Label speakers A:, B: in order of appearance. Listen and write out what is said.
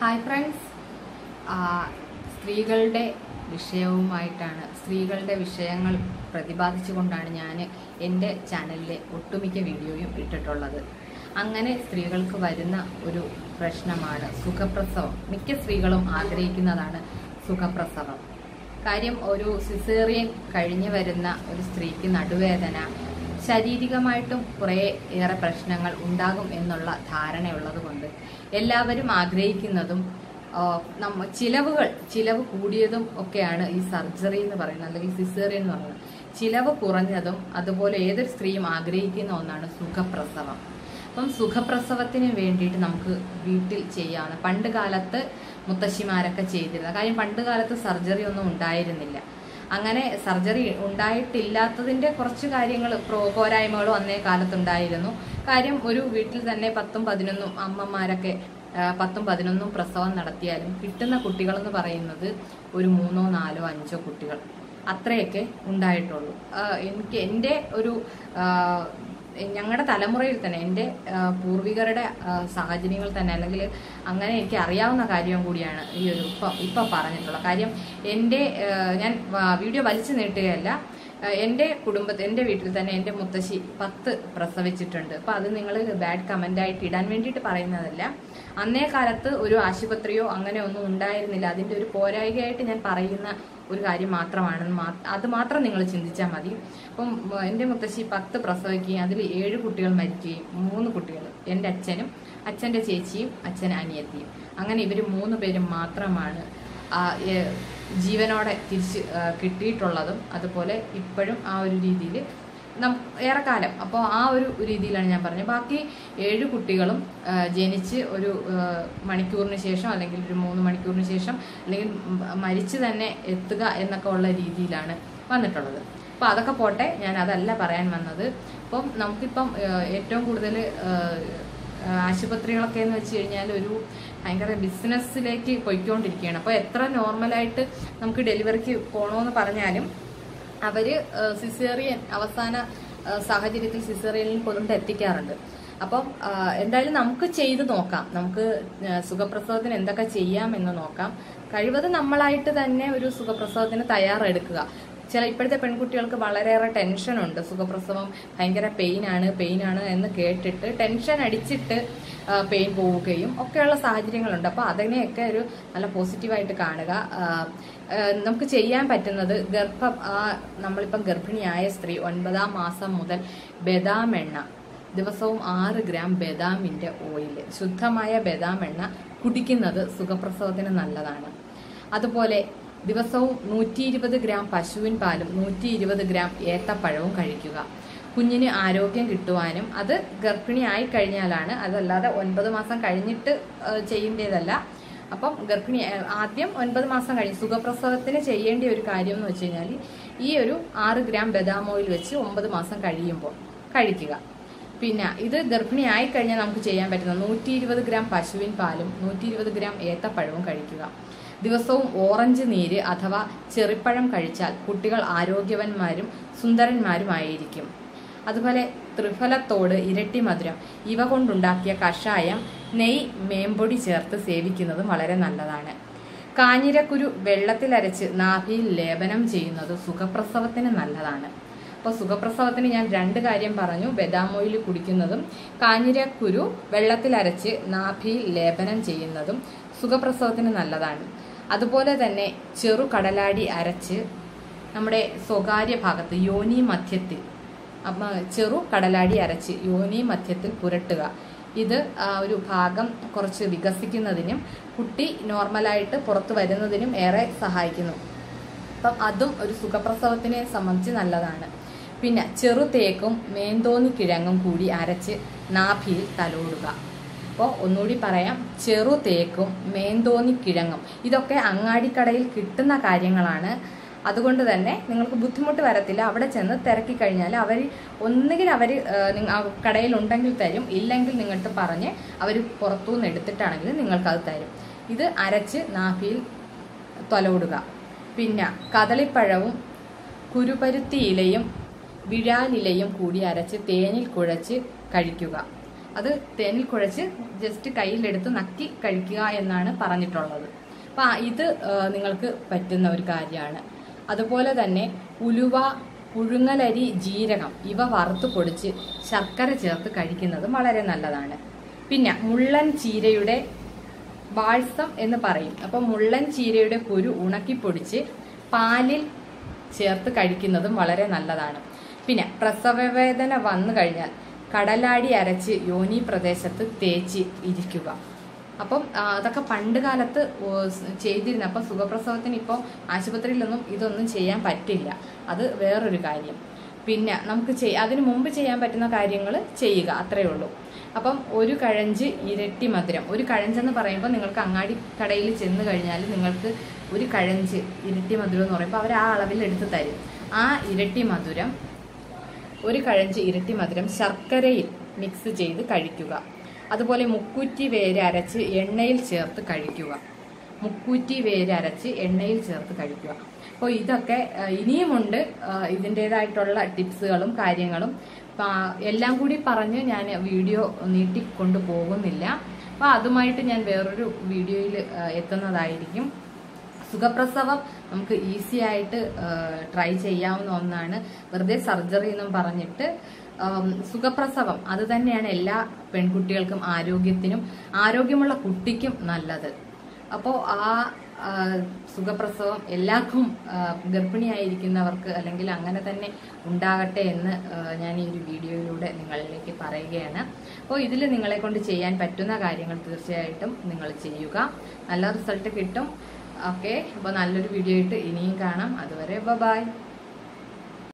A: Hi friends സ്ത്രീകളുടെ വിഷയവുമായിട്ടാണ് സ്ത്രീകളുടെ വിഷയങ്ങൾ പ്രതിപാദിച്ചുകൊണ്ടാണ് ഞാൻ എന്റെ ചാനലിലെ ഒട്ടുമിക്ക വീഡിയോയും ഇട്ടിട്ടുള്ളത്. അങ്ങനെ സ്ത്രീകൾക്ക് വരുന്ന ഒരു പ്രശ്നമാണ് സുഖപ്രസവം. മിക്ക സ്ത്രീകളും ആഗ്രഹിക്കുന്നതാണ് സുഖപ്രസവം. കാര്യം ഒരു സിസേറിയൻ കഴിഞ്ഞു വരുന്ന ഒരു സ്ത്രീക്ക് നടുവേദന ശാരീരികമായിട്ടും കുറേ ഏറെ പ്രശ്നങ്ങൾ ഉണ്ടാകും എന്നുള്ള ധാരണയുള്ളത് കൊണ്ട് എല്ലാവരും ആഗ്രഹിക്കുന്നതും നമ്മ ചിലവുകൾ ചിലവ് കൂടിയതും ഒക്കെയാണ് ഈ സർജറി എന്ന് പറയുന്നത് അല്ലെങ്കിൽ സിസേറിയൻ എന്ന് പറയുന്നത്. ചിലവ് കുറഞ്ഞതും അതുപോലെ ഏതൊരു സ്ത്രീയും ആഗ്രഹിക്കുന്ന ഒന്നാണ് സുഖപ്രസവം. അപ്പം സുഖപ്രസവത്തിന് വേണ്ടിയിട്ട് നമുക്ക് വീട്ടിൽ ചെയ്യാവുന്ന പണ്ട് കാലത്ത് മുത്തശ്ശിമാരൊക്കെ ചെയ്തിരുന്നത് കാര്യം പണ്ട് കാലത്ത് സർജറി ഒന്നും ഉണ്ടായിരുന്നില്ല. അങ്ങനെ സർജറി ഉണ്ടായിട്ടില്ലാത്തതിന്റെ കുറച്ച് കാര്യങ്ങൾ പോരായ്മകളും അന്നേ കാലത്തുണ്ടായിരുന്നു. കാര്യം ഒരു വീട്ടിൽ തന്നെ പത്തും പതിനൊന്നും അമ്മമാരൊക്കെ പത്തും പതിനൊന്നും പ്രസവം നടത്തിയാലും കിട്ടുന്ന കുട്ടികൾ എന്ന് പറയുന്നത് ഒരു മൂന്നോ നാലോ അഞ്ചോ കുട്ടികൾ. അത്രയൊക്കെ ഉണ്ടായിട്ടുള്ളൂ. എനിക്ക് എന്റെ ഒരു ഞങ്ങളുടെ തലമുറയിൽ തന്നെ എന്റെ പൂർവികരുടെ സാഹചര്യങ്ങൾ തന്നെ അല്ലെങ്കിൽ അങ്ങനെ എനിക്ക് അറിയാവുന്ന കാര്യം കൂടിയാണ് ഈ ഒരു ഇപ്പം ഇപ്പം പറഞ്ഞിട്ടുള്ളത്. കാര്യം എന്റെ ഞാൻ വീഡിയോ വലിച്ചു നീട്ടുകയല്ല എന്റെ കുടുംബത്തിൽ എന്റെ വീട്ടിൽ തന്നെ എന്റെ മുത്തശ്ശി പത്ത് പ്രസവിച്ചിട്ടുണ്ട്. അപ്പോൾ അത് നിങ്ങൾ ബാഡ് കമന്റായിട്ട് ഇടാൻ വേണ്ടിയിട്ട് പറയുന്നതല്ല. അന്നേ കാലത്ത് ഒരു ആശുപത്രിയോ അങ്ങനെ ഒന്നും ഉണ്ടായിരുന്നില്ല. അതിന്റെ ഒരു പോരായികയായിട്ട് ഞാൻ പറയുന്ന ഒരു കാര്യം മാത്രമാണെന്ന് അത് മാത്രം നിങ്ങൾ ചിന്തിച്ചാൽ മതി. അപ്പം എന്റെ മുത്തശ്ശി പത്ത് പ്രസവിക്കുകയും അതിൽ ഏഴ് കുട്ടികൾ മരിക്കുകയും മൂന്ന് കുട്ടികൾ എന്റെ അച്ഛനും അച്ഛന്റെ ചേച്ചിയും അച്ഛൻ അനിയത്തിയും. അങ്ങനെ ഇവർ മൂന്ന് പേരും മാത്രമാണ് ജീവനോടെ തിരിച്ച് കിട്ടിയിട്ടുള്ളതും അതുപോലെ ഇപ്പോഴും ആ ഒരു രീതിയിൽ ഏറെക്കാലം. അപ്പോൾ ആ ഒരു രീതിയിലാണ് ഞാൻ പറഞ്ഞത്. ബാക്കി ഏഴ് കുട്ടികളും ജനിച്ച് ഒരു മണിക്കൂറിന് ശേഷം അല്ലെങ്കിൽ ഒരു മൂന്ന് മണിക്കൂറിന് ശേഷം അല്ലെങ്കിൽ മരിച്ചു തന്നെ എത്തുക എന്നൊക്കെ ഉള്ള രീതിയിലാണ് വന്നിട്ടുള്ളത്. അപ്പോൾ അതൊക്കെ പോട്ടെ ഞാൻ അതല്ല പറയാൻ വന്നത്. അപ്പം നമുക്കിപ്പം ഏറ്റവും കൂടുതൽ ആശുപത്രികളൊക്കെ എന്ന് വെച്ച് കഴിഞ്ഞാൽ ഒരു ഭയങ്കര ബിസിനസ്സിലേക്ക് പോയിക്കൊണ്ടിരിക്കുകയാണ്. അപ്പോൾ എത്ര നോർമലായിട്ട് നമുക്ക് ഡെലിവറിക്ക് പോകണമെന്ന് പറഞ്ഞാലും അവർ സിസേറിയൻ അവസാന സാഹചര്യത്തിൽ സിസേറിയനിൽ കൊണ്ട് എത്തിക്കാറുണ്ട്. അപ്പം എന്തായാലും നമുക്ക് ചെയ്ത് നോക്കാം. നമുക്ക് സുഖപ്രസവത്തിന് എന്തൊക്കെ ചെയ്യാം എന്ന് നോക്കാം. കഴിവതും നമ്മളായിട്ട് തന്നെ ഒരു സുഖപ്രസവത്തിന് തയ്യാറെടുക്കുക. ചില ഇപ്പോഴത്തെ പെൺകുട്ടികൾക്ക് വളരെയേറെ ടെൻഷനുണ്ട്. സുഖപ്രസവം ഭയങ്കര പെയിനാണ് പെയിനാണ് എന്ന് കേട്ടിട്ട് ടെൻഷൻ അടിച്ചിട്ട് പെയിൻ പോവുകയും ഒക്കെയുള്ള സാഹചര്യങ്ങളുണ്ട്. അപ്പോൾ അതിനെയൊക്കെ ഒരു നല്ല പോസിറ്റീവായിട്ട് കാണുക. നമുക്ക് ചെയ്യാൻ പറ്റുന്നത് ഗർഭം ആ നമ്മളിപ്പം ഗർഭിണിയായ സ്ത്രീ ഒൻപതാം മാസം മുതൽ ബദാം എണ്ണ ദിവസവും ആറ് ഗ്രാം ബദാമിന്റെ ഓയിൽ ശുദ്ധമായ ബദാം എണ്ണ കുടിക്കുന്നത് സുഖപ്രസവത്തിന് നല്ലതാണ്. അതുപോലെ ദിവസവും നൂറ്റി ഇരുപത് ഗ്രാം പശുവിൻ പാലും നൂറ്റി ഇരുപത് ഗ്രാം ഏത്തപ്പഴവും കഴിക്കുക. കുഞ്ഞിന് ആരോഗ്യം കിട്ടുവാനും അത് ഗർഭിണി ആയി കഴിഞ്ഞാലാണ് അതല്ലാതെ ഒൻപത് മാസം കഴിഞ്ഞിട്ട് ചെയ്യേണ്ടതല്ല. അപ്പം ഗർഭിണി ആദ്യം ഒൻപത് മാസം കഴിഞ്ഞ് സുഖപ്രസവത്തിന് ചെയ്യേണ്ട ഒരു കാര്യം എന്ന് വെച്ച് കഴിഞ്ഞാൽ ഈ ഒരു ആറ് ഗ്രാം ബദാം ഓയിൽ വെച്ച് ഒമ്പത് മാസം കഴിയുമ്പോൾ കഴിക്കുക. പിന്നെ ഇത് ഗർഭിണി ആയി കഴിഞ്ഞാൽ നമുക്ക് ചെയ്യാൻ പറ്റുന്ന നൂറ്റി ഇരുപത് ഗ്രാം പശുവിൻ പാലും നൂറ്റി ഇരുപത് ഗ്രാം ഏത്തപ്പഴവും കഴിക്കുക. ദിവസവും ഓറഞ്ച് നീര് അഥവാ ചെറിപ്പഴം കഴിച്ചാൽ കുട്ടികൾ ആരോഗ്യവന്മാരും സുന്ദരന്മാരുമായിരിക്കും. അതുപോലെ ത്രിഫലത്തോട് ഇരട്ടി മധുരം. ഇവ കൊണ്ടുണ്ടാക്കിയ കഷായം നെയ് മേമ്പൊടി ചേർത്ത് സേവിക്കുന്നതും വളരെ നല്ലതാണ്. കാഞ്ഞിരക്കുരു വെള്ളത്തിലരച്ച് നാഭിയിൽ ലേപനം ചെയ്യുന്നത് സുഖപ്രസവത്തിന് നല്ലതാണ്. അപ്പോൾ സുഖപ്രസവത്തിന് ഞാൻ രണ്ട് കാര്യം പറഞ്ഞു. ബദാം ഓയിൽ കുടിക്കുന്നതും കാഞ്ഞിരക്കുരു വെള്ളത്തിലരച്ച് നാഭിയിൽ ലേപനം ചെയ്യുന്നതും സുഖപ്രസവത്തിന് നല്ലതാണ്. അതുപോലെ തന്നെ ചെറു കടലാടി അരച്ച് നമ്മുടെ സ്വകാര്യ ഭാഗത്ത് യോനി മധ്യത്തിൽ ചെറു കടലാടി അരച്ച് യോനി മധ്യത്തിൽ പുരട്ടുക. ഇത് ഒരു ഭാഗം കുറച്ച് വികസിക്കുന്നതിനും കുട്ടി നോർമലായിട്ട് പുറത്തു വരുന്നതിനും ഏറെ സഹായിക്കുന്നു. അപ്പം അതും ഒരു സുഖപ്രസവത്തിനെ സംബന്ധിച്ച് നല്ലതാണ്. പിന്നെ ചെറുതേക്കും മേന്തോന്നി കിഴങ്ങും കൂടി അരച്ച് നാഭിയിൽ തലോടുക. അപ്പോൾ ഒന്നുകൂടി പറയാം. ചെറു തേക്കും മേന്തോന്നി കിഴങ്ങും. ഇതൊക്കെ അങ്ങാടിക്കടയിൽ കിട്ടുന്ന കാര്യങ്ങളാണ്. അതുകൊണ്ട് തന്നെ നിങ്ങൾക്ക് ബുദ്ധിമുട്ട് വരത്തില്ല. അവിടെ ചെന്ന് തിരക്കി കഴിഞ്ഞാൽ അവർ ഒന്നുകിൽ അവർ കടയിൽ ഉണ്ടെങ്കിൽ തരും. ഇല്ലെങ്കിൽ നിങ്ങൾക്ക് പറഞ്ഞ് അവർ പുറത്തുനിന്ന് എടുത്തിട്ടാണെങ്കിൽ നിങ്ങൾക്കത് തരും. ഇത് അരച്ച് നാഭിയിൽ തൊലവിടുക. പിന്നെ കദളിപ്പഴവും കുരുപരുത്തി ഇലയും വിഴാലിലയും കൂടി അരച്ച് തേനിൽ കുഴച്ച് കഴിക്കുക. അത് തേനിൽ കുഴച്ച് ജസ്റ്റ് കയ്യിലെടുത്ത് നക്കി കഴിക്കുക എന്നാണ് പറഞ്ഞിട്ടുള്ളത്. അപ്പം ഇത് നിങ്ങൾക്ക് പറ്റുന്ന ഒരു കാര്യമാണ്. അതുപോലെ തന്നെ ഉലുവ പുഴുങ്ങലരി ജീരകം ഇവ വറുത്ത് പൊടിച്ച് ശർക്കര ചേർത്ത് കഴിക്കുന്നത് വളരെ നല്ലതാണ്. പിന്നെ മുള്ളൻ ചീരയുടെ ബാഴ്സം എന്ന് പറയും. അപ്പം മുള്ളൻ ചീരയുടെ കുരു ഉണക്കിപ്പൊടിച്ച് പാലിൽ ചേർത്ത് കഴിക്കുന്നതും വളരെ നല്ലതാണ്. പിന്നെ പ്രസവവേദന വന്നു കഴിഞ്ഞാൽ കടലാടി അരച്ച് യോനി പ്രദേശത്ത് തേച്ച് ഇരിക്കുക. അപ്പം അതൊക്കെ പണ്ട് കാലത്ത് ചെയ്തിരുന്ന അപ്പം സുഖപ്രസവത്തിന് ഇപ്പോൾ ആശുപത്രിയിലൊന്നും ഇതൊന്നും ചെയ്യാൻ പറ്റില്ല. അത് വേറൊരു കാര്യം. പിന്നെ നമുക്ക് ചെയ് അതിന് മുമ്പ് ചെയ്യാൻ പറ്റുന്ന കാര്യങ്ങൾ ചെയ്യുക അത്രയേ ഉള്ളൂ. അപ്പം ഒരു കഴഞ്ച് ഇരട്ടി മധുരം. ഒരു കഴഞ്ചെന്ന് പറയുമ്പോൾ നിങ്ങൾക്ക് അങ്ങാടി കടയിൽ ചെന്ന് കഴിഞ്ഞാൽ നിങ്ങൾക്ക് ഒരു കഴഞ്ച് ഇരട്ടി മധുരം എന്ന് പറയുമ്പോൾ അവർ ആ അളവിൽ എടുത്ത് തരും. ആ ഇരട്ടി മധുരം ഒരു കഴഞ്ച് ഇരട്ടി മധുരം ശർക്കരയിൽ മിക്സ് ചെയ്ത് കഴിക്കുക. അതുപോലെ മുക്കൂറ്റി വേര് അരച്ച് എണ്ണയിൽ ചേർത്ത് കഴിക്കുക. മുക്കൂറ്റി വേര് അരച്ച് എണ്ണയിൽ ചേർത്ത് കഴിക്കുക. അപ്പോൾ ഇതൊക്കെ ഇനിയുമുണ്ട്. ഇതിന്റെതായിട്ടുള്ള ടിപ്സുകളും കാര്യങ്ങളും. എല്ലാം കൂടി പറഞ്ഞ് ഞാൻ വീഡിയോ നീട്ടിക്കൊണ്ടു പോകുന്നില്ല. അപ്പോൾ അതുമായിട്ട് ഞാൻ വേറൊരു വീഡിയോയിൽ എത്തുന്നതായിരിക്കും. സുഖപ്രസവം നമുക്ക് ഈസി ആയിട്ട് ട്രൈ ചെയ്യാവുന്ന ഒന്നാണ്. വെറുതെ സർജറി എന്നും പറഞ്ഞിട്ട് സുഖപ്രസവം. അത് തന്നെയാണ് എല്ലാ പെൺകുട്ടികൾക്കും ആരോഗ്യത്തിനും ആരോഗ്യമുള്ള കുട്ടിക്കും നല്ലത്. അപ്പോൾ ആ, സുഖപ്രസവം എല്ലാവർക്കും ഗർഭിണിയായിരിക്കുന്നവർക്ക് അല്ലെങ്കിൽ അങ്ങനെ തന്നെ ഉണ്ടാകട്ടെ എന്ന് ഞാൻ ഈ ഒരു വീഡിയോയിലൂടെ നിങ്ങളിലേക്ക് പറയുകയാണ്. അപ്പോൾ ഇതിൽ നിങ്ങളെ കൊണ്ട് ചെയ്യാൻ പറ്റുന്ന കാര്യങ്ങൾ തീർച്ചയായിട്ടും നിങ്ങൾ ചെയ്യുക. നല്ല റിസൾട്ട് കിട്ടും. ഓക്കെ അപ്പോൾ നല്ലൊരു വീഡിയോ ആയിട്ട് ഇനിയും കാണാം. അതുവരെ ബൈ